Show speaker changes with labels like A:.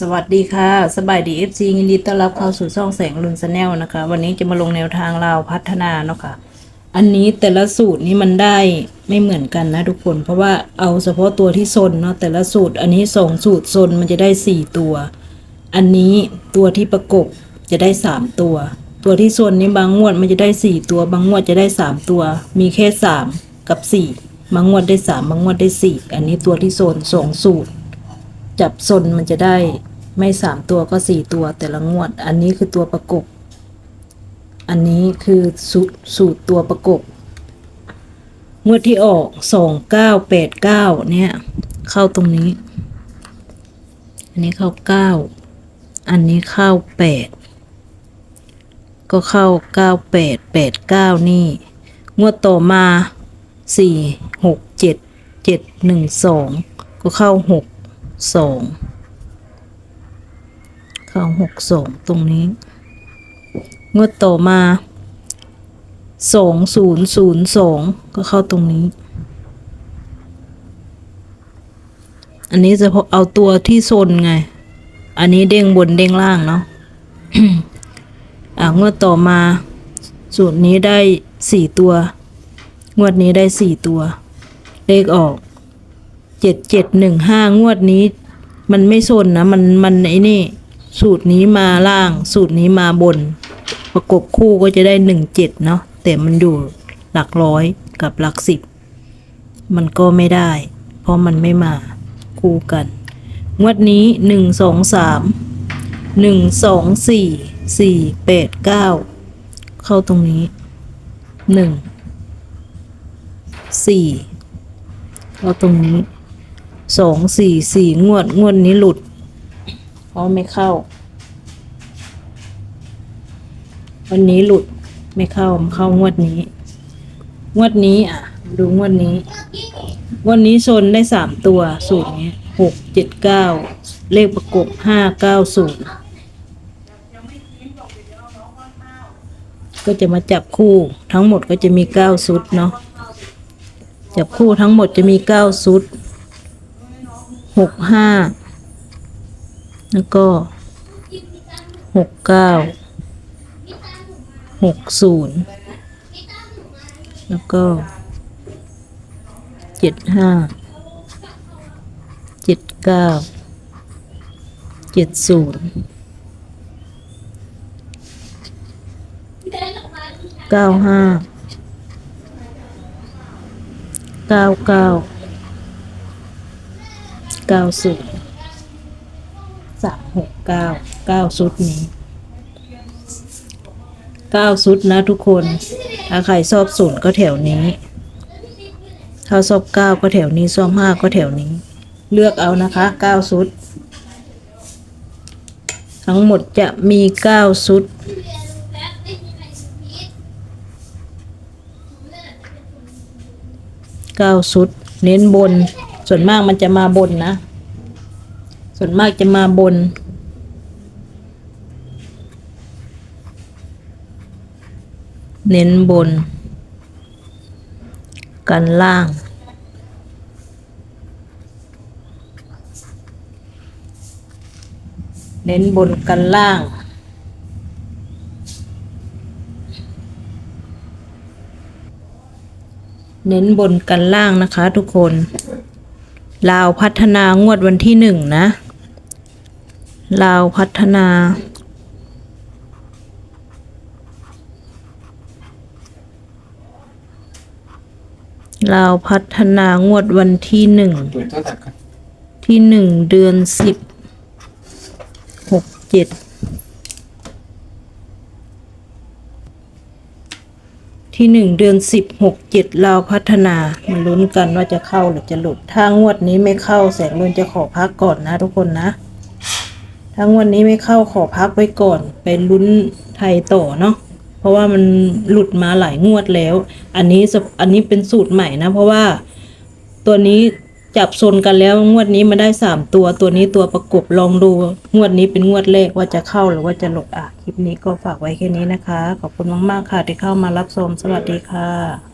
A: สวัสดีค่ะ สบายดีเอฟซียินดีต้อนรับเข้าสู่ช่องแสงลุนสแนลนะคะ วันนี้จะมาลงแนวทางเราวพัฒนาเนาะค่ะ อันนี้แต่ละสูตรนี้มันได้ไม่เหมือนกันนะทุกคน เพราะว่าเอาเฉพาะตัวที่ซนเนาะแต่ละสูตร อันนี้สองสูตรซนมันจะได้สี่ตัว อันนี้ตัวที่ประกบจะได้สามตัว ตัวที่ซนนี้บางงวดมันจะได้สี่ตัว บางงวดจะได้สามตัว มีแค่สามกับสี่บางงวดได้สามบางงวดได้สี่อันนี้ตัวที่โซนสองสูตรจับซนมันจะได้ ไม่สามตัวก็สี่ตัวแต่ละงวด อันนี้คือตัวประกบ อันนี้คือสูตรสูตรตัวประกบ งวดที่ออกสองเก้าแปดเก้าเนี่ย เข้าตรงนี้ อันนี้เข้าเก้าอันนี้เข้าแปดก็เข้าเก้าแปดแปดเก้านี่ งวดต่อมาสี่หกเจ็ดเจ็ดหนึ่งสองก็เข้าหกสอง เข้าหกสองตรงนี้ งวดต่อมาสองศูนย์ศูนย์สองก็เข้าตรงนี้ อันนี้จะพอเอาตัวที่โซนไง อันนี้เด้งบนเด้งล่างเนาะอ่างวดต่อมา สูตรนี้ได้สี่ตัว งวดนี้ได้สี่ตัว เลขออกเจ็ดเจ็ดหนึ่งห้างวดนี้ มันไม่โซนนะ มันมันไอ้นี่ สูตรนี้มาล่าง สูตรนี้มาบน ประกบคู่ก็จะได้หนึ่งเจ็ดเนาะแต่มันอยู่หลักร้อยกับหลักสิบ มันก็ไม่ได้ เพราะมันไม่มาคู่กัน งวดนี้หนึ่งสองสามหนึ่งสองสี่สี่แปดเก้าเข้าตรงนี้หนึ่งสี่เข้าตรงนี้สองสี่สี่งวดงวดนี้หลุด เพราะไม่เข้า วันนี้หลุดไม่เข้ามาเข้างวดนี้ งวดนี้อะ ดูงวดนี้ งวดนี้โซนได้สามตัวสูตรนี้หกเจ็ดเก้าเลขประกบห้าเก้าศูนย์ก็จะมาจับคู่ทั้งหมดก็จะมีเก้าชุดเนาะจับคู่ทั้งหมดจะมีเก้าชุดหกห้า แล้วก็หกเก้าหกศูนย์แล้วก็เจ็ดห้าเจ็ดเก้าเจ็ดศูนย์เก้าห้าเก้าเก้าเก้าศูนย์ เก้าเก้าชุดนี้เก้าชุดนะทุกคน ถ้าใครชอบศูนย์ก็แถวนี้ ถ้าชอบเก้าก็แถวนี้ชอบห้าก็แถวนี้ เลือกเอานะคะเก้าชุด ทั้งหมดจะมีเก้าชุดเก้าชุด เน้นบน ส่วนมากมันจะมาบนนะ ส่วนมากจะมาบน เน้นบน กันล่าง เน้นบนกันล่างเน้นบนกันล่างนะคะทุกคนลาวพัฒนางวดวันที่หนึ่งนะลาวพัฒนา ลาวพัฒนางวดวันที่หนึ่ง
B: เปิดโทรศัพท์กัน
A: ที่หนึ่งเดือนสิบหกเจ็ดที่หนึ่งเดือนสิบหกเจ็ดเราวพัฒนามาลุ้นกันว่าจะเข้าหรือจะหลุด ถ้างวดนี้ไม่เข้าแสงลุนจะขอพักก่อนนะทุกคนนะ ถ้างวดนี้ไม่เข้าขอพักไว้ก่อน ไปลุ้นไทยต่อเนาะ เพราะว่ามันหลุดมาหลายงวดแล้ว อันนี้อันนี้เป็นสูตรใหม่นะ เพราะว่าตัวนี้จับโซนกันแล้วงวดนี้มาได้สามตัวตัวนี้ตัวประกบลองดูงวดนี้เป็นงวดแรกว่าจะเข้าหรือว่าจะหลดอะคลิปนี้ก็ฝากไว้แค่นี้นะคะ ขอบคุณมากๆค่ะที่เข้ามารับชมสวัสดีค่ะ